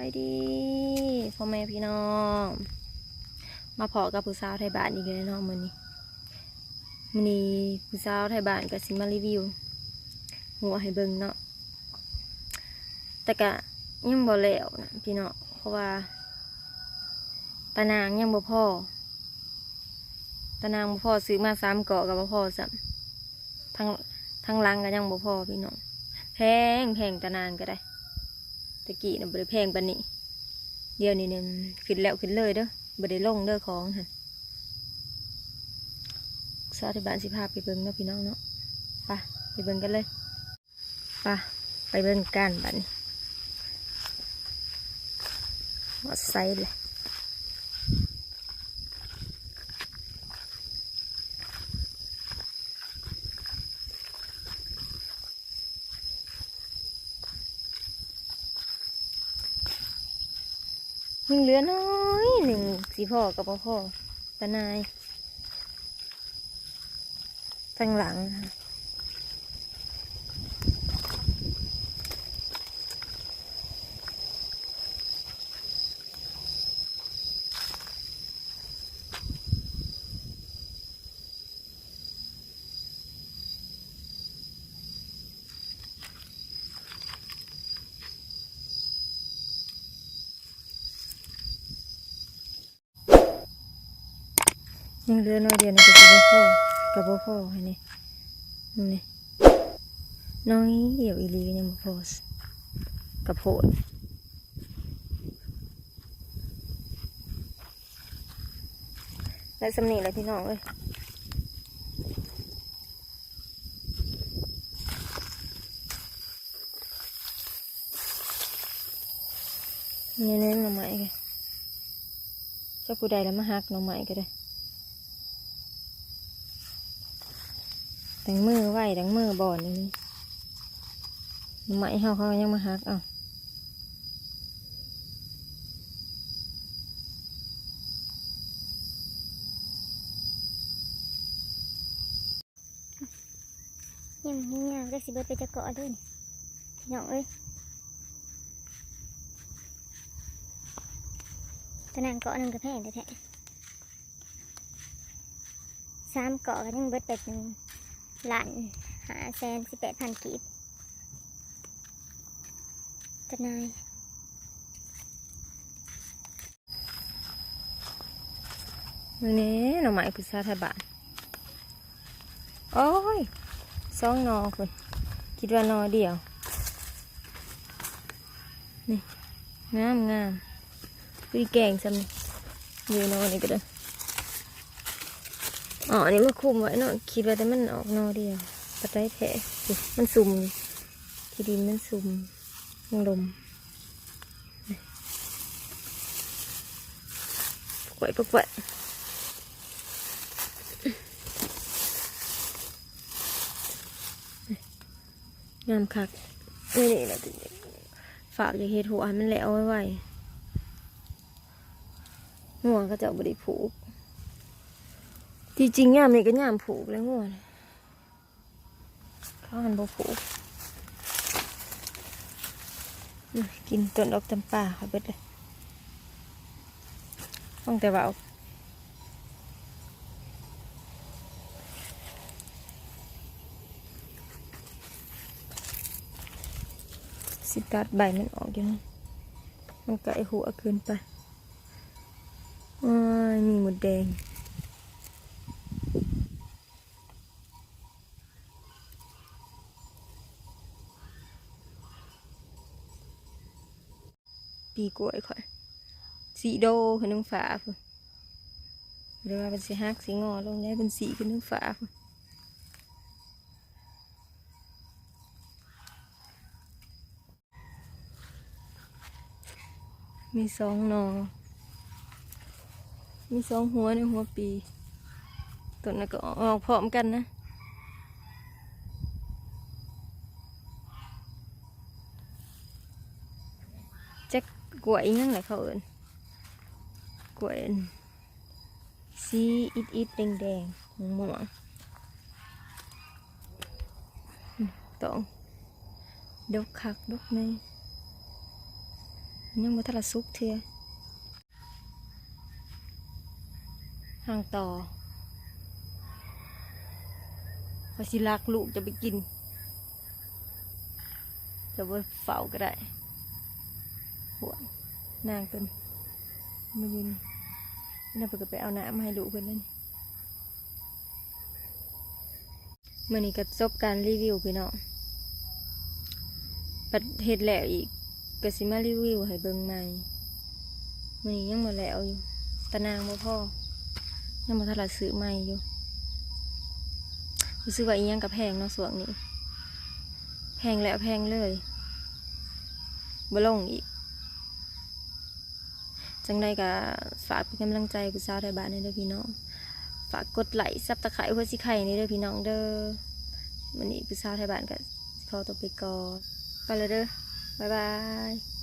ไปดีพ่อแม่พี่น้อง มาพอกับผู้สาวไทยบ้านอีกแล้วเนาะมื้อนี้มื้อนี้ผู้สาวไทยบ้านก็สิมารีวิว หัวให้เบิ่งเนาะแต่ก็ยังบ่แล้วนะพี่น้องเพราะว่าตานางยังบ่พอตานางบ่พอซื้อมาสามเกาะก็บ่พอซ้ำทั้งทั้งลังก็ยังบ่พอพี่น้องแพงแพงตานางก็ได้ ตะกี้น่ะบริแพงปันนี้เดี๋ยวนี้เนี่ยขึ้นแล้วขึ้นเลยเด้อบริลงเด้อของฮะสาวที่บ้านสิพาไปเบิ้งเนาะพี่น้องเนาะไปไปเบิ้งกันเลยไปไปเบิ้งกันบัดนี้มดไซส์เลย ยังเหลือน้อยหนึ่งสีพ่อกับบ่พ่อตานายทางหลัง ยังเหลือน้อยเดียวนี่ก็จะบ่พ่อกับบ่พ่อให้นี่นี่น้อยเดียวอีลีก็ยังบ่พอสกับโพดและสำนีและพี่น้องเอ้ยนี่เน้นหน่อไม้กันเจ้าผู้ใดแล้วมาหักหน่อไม้ก็ได้ ดังมือไหวดังมือบ่อนนี่ไหมเฮาเขายังมาหักเอ้ายังเฮียก็สิเบิดไปจะเกาะด้วยนี่พี่น้องเอ้ยตะนางเกาะหนึงก็แพงแท้ๆสามเกาะก็ยังเบิดไปเป็น ล้านหาแสนสิบแปดพันกีบตะนายมื้อนี้หน่อไม้พุทราไทยบานโอ้ยสองนอคุณคิดว่านอเดียว นี่ งามงามพี่แกงซ้ำนี่อยู่นอนี่ก็ได้ อ๋อ อันนี้มาคุมไว้เนาะคิดว่าแต่มันออกนอเดียวปัจจัยแผลมันซุ่มที่ดินมันซุ่มมันลมปว้ปกไว้งามคักนี่นี่แหละติฝากอย่าเฮ็ดหัวมันแหล้วไว้ไว้หัวก็จะบริผูก ที่จริงยามนี่ก็ยามผูกแล้วหัวนเขาหันบ่ผูกกินต้นดอกจำปาค่ะเบิดเลยต้องแต่ว่าเอาสิตัดใบมันออกอยู่นะมันไกลหัวเกินไปอ้ายมีหมดแดง ปีกล้วยข่อยสีโดขึ้นน้ำฝาพุ่นหรือว่าเป็นสีฮักสีงอลงได้เป็นสีขึ้นน้ำฝาพุ่นมีสองหนอมีสองหัวในหัวปีต้นนั้นก็ออกพร้อมกันนะจักก ล้วยอิหยังไงเขาเอินกล้วยสีอิดอิดแดงแดงๆม่วงตองดกคักดกแม่ยังบ่ทันละสุกเทื่อห่างต่อพอสิลักลูกจะไปกินจะบ่เฝ้าก็ได้หัวน นางเป็นมายืนนี่เพิ่นก็ไปเอาน้ำมาให้ลูกเพิ่นแล้วนี่มื้อนี้ก็จบการรีวิวพี่น้องปัดเฮ็ดแล้วอีกก็สิมารีวิวให้เบิ่งใหม่มื้อนี้ยังบ่แล้วอยู่ตะนางบ่พ่อยังบ่ทันละซื้อใหม่อยู่รู้สึกว่าอียังกับแพงเนาะสวงนี้แพงแล้วแพงเลยบ่ลงอีก จังไดก็ฝากเป็นกำลังใจกูสาวไทยบ้านในเด้อพี่น้อง ฝากกดไลค์ซับตะไคร้หัวสีไข่ในเด้อพี่น้องเด้อวันนี้กูสาวไทยบ้านก็ขอตัวไปก่อนไปเลยเด้อบ๊ายบาย